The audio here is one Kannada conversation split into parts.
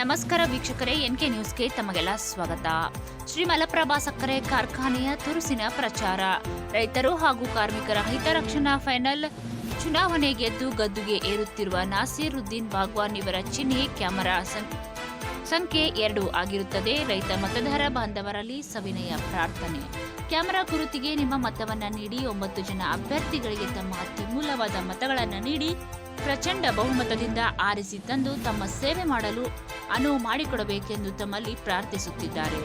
ನಮಸ್ಕಾರ ವೀಕ್ಷಕರೇ, ಎನ್ಕೆ ನ್ಯೂಸ್ಗೆ ತಮಗೆಲ್ಲ ಸ್ವಾಗತ. ಶ್ರೀ ಮಲಪ್ರಭಾ ಸಕ್ಕರೆ ಕಾರ್ಖಾನೆಯ ತುರುಸಿನ ಪ್ರಚಾರ. ರೈತರು ಹಾಗೂ ಕಾರ್ಮಿಕರ ಹಿತರಕ್ಷಣಾ ಫೈನಲ್. ಚುನಾವಣೆ ಗೆದ್ದು ಗದ್ದುಗೆ ಏರುತ್ತಿರುವ ನಾಸೀರುದ್ದೀನ್ ಬಾಗ್ವಾನ್ ಇವರ ಚಿಹ್ನೆ ಕ್ಯಾಮರಾ ಸಂಖ್ಯೆ ಎರಡು ಆಗಿರುತ್ತದೆ. ರೈತ ಮತದಾರ ಬಾಂಧವರಲ್ಲಿ ಸವಿನಯ ಪ್ರಾರ್ಥನೆ. ಕ್ಯಾಮರಾ ಗುರುತಿಗೆ ನಿಮ್ಮ ಮತವನ್ನು ನೀಡಿ, ಒಂಬತ್ತು ಜನ ಅಭ್ಯರ್ಥಿಗಳಿಗೆ ತಮ್ಮ ಅತ್ಯಮೂಲವಾದ ಮತಗಳನ್ನು ನೀಡಿ, ಪ್ರಚಂಡ ಬಹುಮತದಿಂದ ಆರಿಸಿ ತಂದು ತಮ್ಮ ಸೇವೆ ಮಾಡಲು ಅನುವು ಮಾಡಿಕೊಡಬೇಕೆಂದು ತಮ್ಮಲ್ಲಿ ಪ್ರಾರ್ಥಿಸುತ್ತಿದ್ದಾರೆ.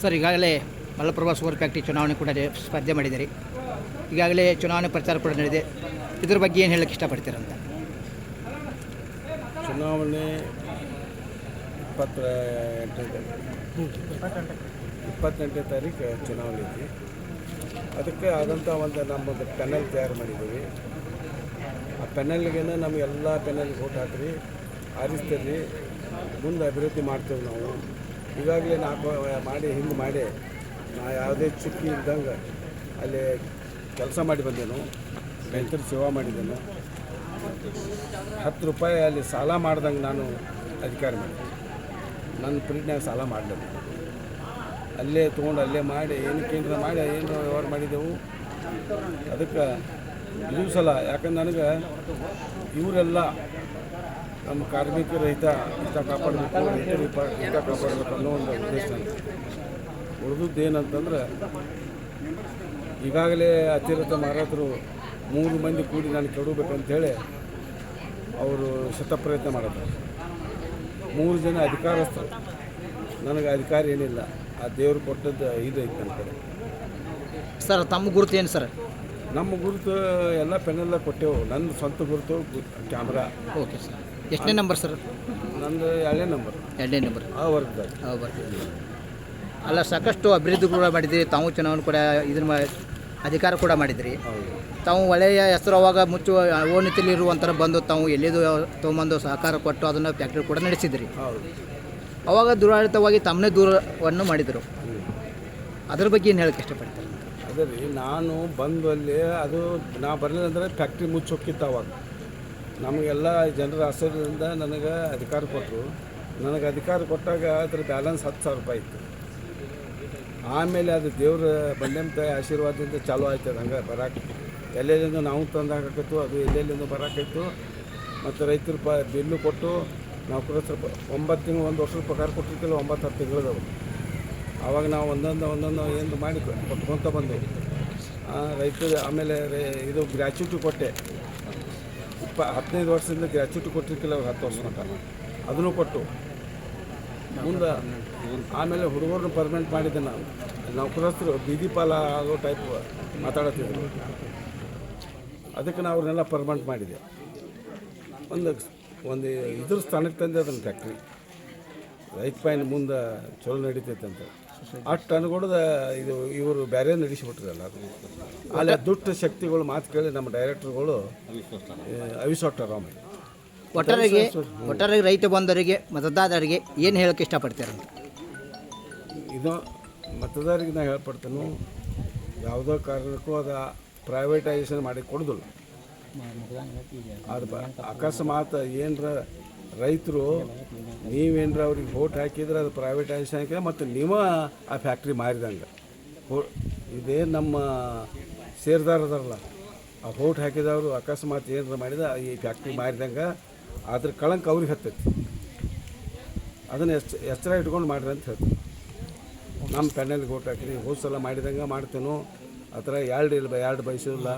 ಸರ್ ಈಗಾಗಲೇ ಮಲಪ್ರಭಾ ಸುಗರ್ ಫ್ಯಾಕ್ಟ್ರಿ ಚುನಾವಣೆ ಕೂಡ ಸ್ಪರ್ಧೆ ಮಾಡಿದ್ದೀರಿ. ಈಗಾಗಲೇ ಚುನಾವಣೆ ಪ್ರಚಾರ ಕೂಡ ನಡೆದಿದೆ. ಇದ್ರ ಬಗ್ಗೆ ಏನು ಹೇಳಕ್ಕೆ ಇಷ್ಟಪಡ್ತೀರಂತ ಚುನಾವಣೆ ಇಪ್ಪತ್ತ ಇಪ್ಪತ್ತೆಂಟನೇ ತಾರೀಕು ಚುನಾವಣೆ ಐತಿ ಅದಕ್ಕೆ ಆದಂಥ ಒಂದು ನಮ್ಮದು ಪೆನಲ್ ತಯಾರು ಮಾಡಿದ್ದೀವಿ. ಆ ಪೆನಲ್ಗೆ ನಮಗೆಲ್ಲ ಪೆನಲ್ಗೆ ಓಟ್ ಹಾಕ್ರಿ ಆರಿಸ್ತೀರಿ. ಮುಂದೆ ಅಭಿವೃದ್ಧಿ ಮಾಡ್ತೇವೆ ನಾವು. ಈಗಾಗಲೇ ನಾಲ್ಕು ಮಾಡಿ ಹಿಂಗೆ ಮಾಡಿ, ನಾ ಯಾವುದೇ ಚುಕ್ಕಿ ಇದ್ದಂಗೆ ಅಲ್ಲಿ ಕೆಲಸ ಮಾಡಿ ಬಂದೇನು. ರೈತರ ಸೇವಾ ಮಾಡಿದ್ದೇನೆ ಹತ್ತು ರೂಪಾಯಿ ಅಲ್ಲಿ ಸಾಲ ಮಾಡ್ದಂಗೆ ನಾನು ಅಧಿಕಾರಿ ಮಾಡಿದೆ. ನನ್ನ ಪ್ರೀಟ್ನಾಗ ಸಾಲ ಮಾಡಲಿಲ್ಲ. ಅಲ್ಲೇ ತೊಗೊಂಡು ಅಲ್ಲೇ ಮಾಡಿ, ಏನು ಕೇಂದ್ರ ಮಾಡಿ, ಏನು ವ್ಯವಹಾರ ಮಾಡಿದೆವು. ಅದಕ್ಕೆ ಇದು ಸಲ ಯಾಕಂದ್ರೆ ನನಗೆ ಇವರೆಲ್ಲ ನಮ್ಮ ಕಾರ್ಮಿಕರ ಹಿತ ಹಿತ ಕಾಪಾಡಬೇಕು ರೈತರ ಹಿತ ಹಿತ ಕಾಪಾಡಬೇಕು ಅನ್ನೋ ಒಂದು ಉದ್ದೇಶ. ಉಳಿದದ್ದು ಏನಂತಂದ್ರೆ ಈಗಾಗಲೇ ಅತಿರಥ ಮಾರಾಟರು ಮೂರು ಮಂದಿ ಕೂಡಿ ನಾನು ಕೆಡಬೇಕಂತೇಳಿ ಅವರು ಶತಪ್ರಯತ್ನ ಮಾಡಿದ್ದಾರೆ ಮೂರು ಜನ ಅಧಿಕಾರಸ್ಥರು. ನನಗೆ ಅಧಿಕಾರ ಏನಿಲ್ಲ ಆ ದೇವರು ಕೊಟ್ಟದ್ದು ಇದು ಐತೆ ನನ್ನ ಕಡೆ. ಸರ್ ತಮ್ಮ ಗುರುತು ಏನು ಸರ್? ನಮ್ಮ ಗುರುತು ಎಲ್ಲ ಪೆನ್ನೆಲ್ಲ ಕೊಟ್ಟೆವು ನನ್ನ ಸ್ವಂತ ಗುರುತು ಕ್ಯಾಮ್ರಾ. Okay sir. ಎಷ್ಟನೇ ನಂಬರ್ ಸರ್ ನಂದು ಎರಡನೇ ನಂಬರ್ ಎರಡನೇ ನಂಬರ್ ಆ ವರ್ಗದಾಗ ಆ ಬರ್ತೀವಿ ಅಲ್ಲ ಸಾಕಷ್ಟು ಅಭಿವೃದ್ಧಿ ಕೂಡ ಮಾಡಿದ್ರಿ. ತಾವು ಚುನಾವಣೆ ಕೂಡ ಇದನ್ನ ಮಾ- ಅಧಿಕಾರ ಕೂಡ ಮಾಡಿದ್ರಿ. ಹೌದು. ತಾವು ಒಳ್ಳೆಯ ಹೆಸರು ಅವಾಗ ಮುಚ್ಚುವ ಓಣಿತಿಲಿ ಇರುವಂಥರ ಬಂದು ತಾವು ಎಲ್ಲಿದು ತೊಗೊಂಬಂದು ಸಹಕಾರ ಕೊಟ್ಟು ಅದನ್ನು ಫ್ಯಾಕ್ಟ್ರಿ ಕೂಡ ನಡೆಸಿದ್ರಿ. ಹೌದು. ಅವಾಗ ದುರಾಡಳಿತವಾಗಿ ತಮ್ಮನೇ ದೂರವನ್ನು ಮಾಡಿದರು. ಅದ್ರ ಬಗ್ಗೆ ಏನು ಹೇಳಕ್ಕೆ ಇಷ್ಟಪಡ್ತಾರೆ? ಅದೇ ರೀ ನಾನು ಬಂದು ಅಲ್ಲಿ ಅದು ನಾ ಬರಲಿಲ್ಲ ಅಂದರೆ ಫ್ಯಾಕ್ಟ್ರಿ ಮುಚ್ಚೋಕ್ಕಿತ್ತು ಅವಾಗ. ನಮಗೆಲ್ಲ ಜನರ ಆಶೀರ್ವಾದದಿಂದ ನನಗೆ ಅಧಿಕಾರ ಕೊಟ್ಟರು. ನನಗೆ ಅಧಿಕಾರ ಕೊಟ್ಟಾಗ ಅದ್ರ ಬ್ಯಾಲೆನ್ಸ್ ಹತ್ತು ಸಾವಿರ ರೂಪಾಯಿ ಇತ್ತು. ಆಮೇಲೆ ಅದು ದೇವ್ರ ಬಂಡೆಂತ ಆಶೀರ್ವಾದದಿಂದ ಚಾಲೂ ಆಯ್ತು ಅದು ಹಂಗೆ ಬರಕ್ಕೆ ಎಲ್ಲೆಲ್ಲಿಂದ ನಾವು ತಂದಾಗತ್ತು ಅದು ಎಲ್ಲೆಲ್ಲಿಂದ ಬರಾಕಿತ್ತು ಮತ್ತು ರೈತರು ಪ ಬಿಲ್ಲು ಕೊಟ್ಟು ನಾವು ಪ ಒಂಬತ್ತು ತಿಂಗಳು, ಒಂದು ವರ್ಷದ ಪಗಾರ ಕೊಟ್ಟಿರ್ತಿಲ್ಲ ಒಂಬತ್ತು, ಹತ್ತು ತಿಂಗಳದವು. ಆವಾಗ ನಾವು ಒಂದೊಂದು ಒಂದೊಂದು ಏನು ಮಾಡಿ ಕೊಟ್ಕೊತ ಬಂದೆವು. ರೈತರು ಆಮೇಲೆ ಇದು ಗ್ರ್ಯಾಚ್ಯುಟಿ ಕೊಟ್ಟೆ. ಇಪ್ಪ ಹದಿನೈದು ವರ್ಷದಿಂದ ಗ್ರ್ಯಾಚ್ಯುಟಿ ಕೊಟ್ಟಿರ್ಕಿಲ್ಲ ಅವ್ರು ಹತ್ತು ವರ್ಷ ಮಟ್ಟ ಅದನ್ನು ಕೊಟ್ಟು ಮುಂದೆ ಆಮೇಲೆ ಹುಡುಗರನ್ನ ಪರ್ಮನೆಂಟ್ ಮಾಡಿದ್ದೆ ನಾನು. ನೌಕರಸ್ಥರು ಬೀದಿ ಪಾಲ ಆಗೋ ಟೈಪ್ ಮಾತಾಡತ್ತಿದ್ರು. ಅದಕ್ಕೆ ನಾವು ಅವ್ರನ್ನೆಲ್ಲ ಪರ್ಮನೆಂಟ್ ಮಾಡಿದೆ. ಒಂದು ಒಂದು ಇದ್ರ ಸ್ಥಾನಕ್ಕೆ ತಂದೆ ಅದನ್ನು ಫ್ಯಾಕ್ಟ್ರಿ ರೈತ ಪಾಯಿನ ಮುಂದೆ ಚಲೋ ನಡೀತೈತೆ ಅಂತ. ಅಷ್ಟು ಅನ್ಕೊಡದ ಇದು ಇವರು ಬೇರೆ ನಡೆಸಿಬಿಟ್ರಲ್ಲ ಅದು. ಅಲ್ಲಿ ದುಷ್ಟ ಶಕ್ತಿಗಳು ಮಾತು ಕೇಳಿ ನಮ್ಮ ಡೈರೆಕ್ಟರ್ಗಳು ಅವಿಸೊಟ್ಟಾರ ಆಮೇಲೆ ಒಟ್ಟಾರೆಗೆ ಒಟ್ಟಾರೆಗೆ ರೈತ ಬಂದವರಿಗೆ ಮತದಾರರಿಗೆ ಏನು ಹೇಳಕ್ಕೆ ಇಷ್ಟಪಡ್ತೀರ? ಇದು ಮತದಾರರಿಗೆ ನಾ ಹೇಳ್ಪಡ್ತೇನೆ ಯಾವುದೋ ಕಾರಣಕ್ಕೂ ಅದು ಪ್ರೈವೇಟೈಸೇಷನ್ ಮಾಡಿ ಕೊಡೋದಿಲ್ಲ. ಅದು ಬ ಅಕಸ್ಮಾತ್ ಏನರ ರೈತರು ನೀವೇನರ ಅವ್ರಿಗೆ ವೋಟ್ ಹಾಕಿದ್ರೆ ಅದು ಪ್ರೈವೇಟ್ ಹಾಕಿದ್ರೆ ಮತ್ತು ನೀವು ಆ ಫ್ಯಾಕ್ಟ್ರಿ ಮಾರಿದಂಗೆ. ಹೋ, ಇದೇ ನಮ್ಮ ಸೇರ್ದಾರದಾರಲ್ಲ ಆ ವೋಟ್ ಹಾಕಿದವರು ಅಕಸ್ಮಾತ್ ಏನಾರ ಮಾಡಿದ ಈ ಫ್ಯಾಕ್ಟ್ರಿ ಮಾರಿದಂಗೆ ಅದ್ರ ಕಳಂಕ ಅವ್ರಿಗೆ ಹತ್ತೈತಿ. ಅದನ್ನು ಎಚ್ ಎಚ್ಚರ ಇಟ್ಕೊಂಡು ಮಾಡ್ರಿ ಅಂತ ಹೇಳ್ತೀನಿ. ನಮ್ಮ ಪೆಣ್ಣಲ್ಲಿ ಓಟ್ ಹಾಕಿರಿ ಹೋದ ಸಲ ಮಾಡಿದಂಗೆ ಮಾಡ್ತೇನೋ. ಆ ಥರ ಎರಡು ಇಲ್ಲ, ಎರಡು ಬಯಸೋದಿಲ್ಲ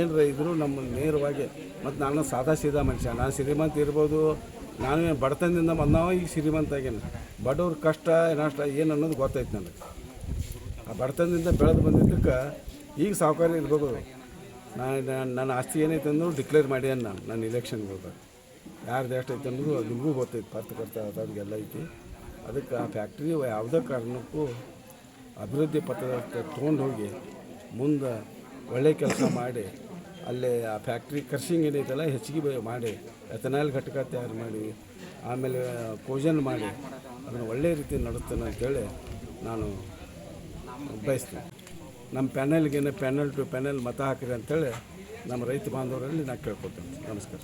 ಏನರ ಇದ್ರೂ ನಮ್ಮ ನೇರವಾಗಿ, ಮತ್ತು ನಾನು ಸಾದಾ ಸೀದಾ ಮನುಷ್ಯ. ನಾನು ಶ್ರೀಮಂತ ಇರ್ಬೋದು, ನಾನು ಬಡತನದಿಂದ ಬಂದವ ಈಗ ಶ್ರೀಮಂತ ಆಗ್ಯಾನ ಬಡವ್ರ ಕಷ್ಟ, ನಷ್ಟ ಏನು ಅನ್ನೋದು ಗೊತ್ತೈತೆ ನನಗೆ. ಆ ಬಡತನದಿಂದ ಬೆಳೆದು ಬಂದಿದ್ದಕ್ಕೆ ಈಗ ಸಾವುಕಾರ ಇರ್ಬೋದು. ನಾನು ನನ್ನ ಆಸ್ತಿ ಏನೈತೆ ಅಂದ್ರೂ ಡಿಕ್ಲೇರ್ ಮಾಡ್ಯಾನ ನಾನು ನನ್ನ ಇಲೆಕ್ಷನ್ಗೆ ಹೋದಾಗ. ಯಾರ್ದು ಎಷ್ಟು ಐತೆ ಅನ್ನೋದು ಅದು ನಿಮಗೂ ಗೊತ್ತೈತೆ ಪತ್ರಕರ್ತ ಅದಾದಗೆಲ್ಲ ಐತಿ. ಅದಕ್ಕೆ ಆ ಫ್ಯಾಕ್ಟ್ರಿ ಯಾವುದೇ ಕಾರಣಕ್ಕೂ ಅಭಿವೃದ್ಧಿ ಪತ್ರ ತೊಗೊಂಡು ಹೋಗಿ ಮುಂದೆ ಒಳ್ಳೆ ಕೆಲಸ ಮಾಡಿ, ಅಲ್ಲೇ ಆ ಫ್ಯಾಕ್ಟ್ರಿ ಕರ್ಸಿಂಗ್ ಏನೈತಲ್ಲ, ಹೆಚ್ಚಿಗೆ ಮಾಡಿ ಎಥನಾಲ್ ಘಟಕ ತಯಾರು ಮಾಡಿ, ಆಮೇಲೆ ಪೂಜನ್ ಮಾಡಿ, ಅದನ್ನು ಒಳ್ಳೆ ರೀತಿ ನಡೆಸ್ತೇನೆ ಅಂತೇಳಿ ನಾನು ಬಯಸ್ತೀನಿ. ನಮ್ಮ ಪ್ಯಾನಲ್ಗೇನೆ ಪ್ಯಾನೆಲ್ ಟು ಪ್ಯಾನೆಲ್ ಮತ ಹಾಕಿರಿ ಅಂತೇಳಿ ನಮ್ಮ ರೈತ ಬಾಂಧವರಲ್ಲಿ ನಾನು ಕೇಳ್ಕೊತೇನೆ. ನಮಸ್ಕಾರ.